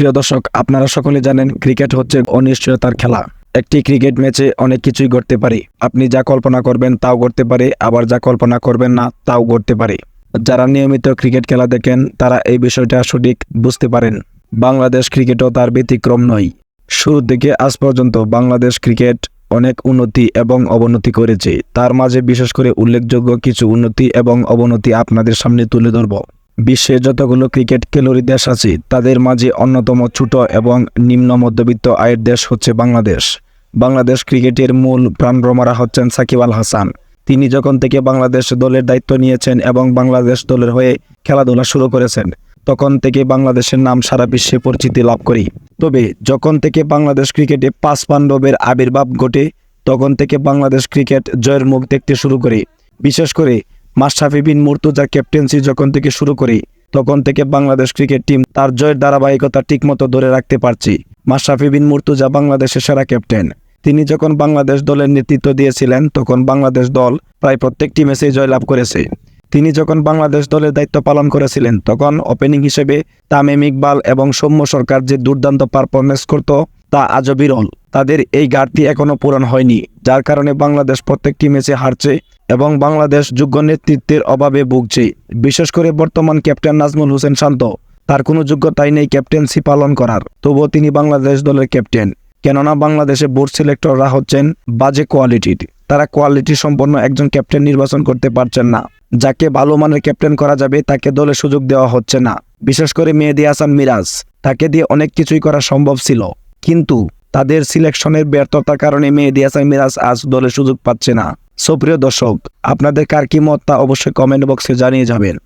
প্রিয় দর্শক, আপনারা সকলে জানেন ক্রিকেট হচ্ছে অনিশ্চয়তার খেলা। একটি ক্রিকেট ম্যাচে অনেক কিছুই ঘটতে পারে। আপনি যা কল্পনা করবেন তাও ঘটতে পারে, আবার যা কল্পনা করবেন না তাও ঘটতে পারে। যারা নিয়মিত ক্রিকেট খেলা দেখেন, তারা এই বিষয়টা সঠিক বুঝতে পারেন। বাংলাদেশ ক্রিকেটও তার ব্যতিক্রম নয়। শুরু থেকে আজ পর্যন্ত বাংলাদেশ ক্রিকেট অনেক উন্নতি এবং অবনতি করেছে। তার মাঝে বিশেষ করে উল্লেখযোগ্য কিছু উন্নতি এবং অবনতি আপনাদের সামনে তুলে ধরব। বিশ্বে যতগুলো ক্রিকেট খেলুড়ি দেশ আছে, তাদের মাঝে অন্যতম ছোট এবং নিম্ন মধ্যবিত্ত আয়ের দেশ হচ্ছে বাংলাদেশ। বাংলাদেশ ক্রিকেটের মূল প্রাণভ্রমরা হচ্ছেন সাকিব আল হাসান। তিনি যখন থেকে বাংলাদেশ দলের দায়িত্ব নিয়েছেন এবং বাংলাদেশ দলের হয়ে খেলাধুলা শুরু করেছেন, তখন থেকে বাংলাদেশের নাম সারা বিশ্বে পরিচিতি লাভ করি। তবে যখন থেকে বাংলাদেশ ক্রিকেটে পাঁচ পাণ্ডবের আবির্ভাব ঘটে, তখন থেকে বাংলাদেশ ক্রিকেট জয়ের মুখ দেখতে শুরু করে। বিশেষ করে মাশরাফি বিন মুর্তুজার ক্যাপ্টেন্সি যখন থেকে শুরু করি, তখন থেকে বাংলাদেশ ক্রিকেট টিম তার জয়ের ধারাবাহিকতা ঠিকমতো ধরে রাখতে পারছি। মাশরাফি বিন মুর্তুজা বাংলাদেশের সেরা ক্যাপ্টেন তিনি যখন বাংলাদেশ দলের নেতৃত্ব দিয়েছিলেন, তখন বাংলাদেশ দল প্রায় প্রত্যেকটি ম্যাচে জয়লাভ করেছে। তিনি যখন বাংলাদেশ দলের দায়িত্ব পালন করেছিলেন, তখন ওপেনিং হিসেবে তামিম ইকবাল এবং সৌম্য সরকার যে দুর্দান্ত পারফরমেন্স করত, তা আজও বিরল। তাদের এই ঘাটতি এখনও পূরণ হয়নি, যার কারণে বাংলাদেশ প্রত্যেকটি ম্যাচে হারছে এবং বাংলাদেশ যোগ্য নেতৃত্বের অভাবে ভুগছে। বিশেষ করে বর্তমান ক্যাপ্টেন নাজমুল হোসেন শান্ত। তার কোনো যোগ্যতাই নেই ক্যাপ্টেন্সি পালন করার। তবুও তিনি বাংলাদেশ দলের ক্যাপ্টেন। কেননা বাংলাদেশে বোর্ড সিলেক্টররা হচ্ছেন বাজে কোয়ালিটির তারা কোয়ালিটি সম্পন্ন একজন ক্যাপ্টেন নির্বাচন করতে পারছেন না। যাকে ভালো মানের ক্যাপ্টেন করা যাবে, তাকে দলে সুযোগ দেওয়া হচ্ছে না। বিশেষ করে মেহেদি হাসান মিরাজ। তাকে দিয়ে অনেক কিছুই করা সম্ভব ছিল। কিন্তু তাদের সিলেকশনের ব্যর্থতার কারণে মেহেদি হাসান মিরাজ আজ দলে সুযোগ পাচ্ছে না। সুপ্রিয় দর্শক, আপনাদের কার কি মত তা অবশ্যই কমেন্ট বক্সে জানিয়ে যাবেন।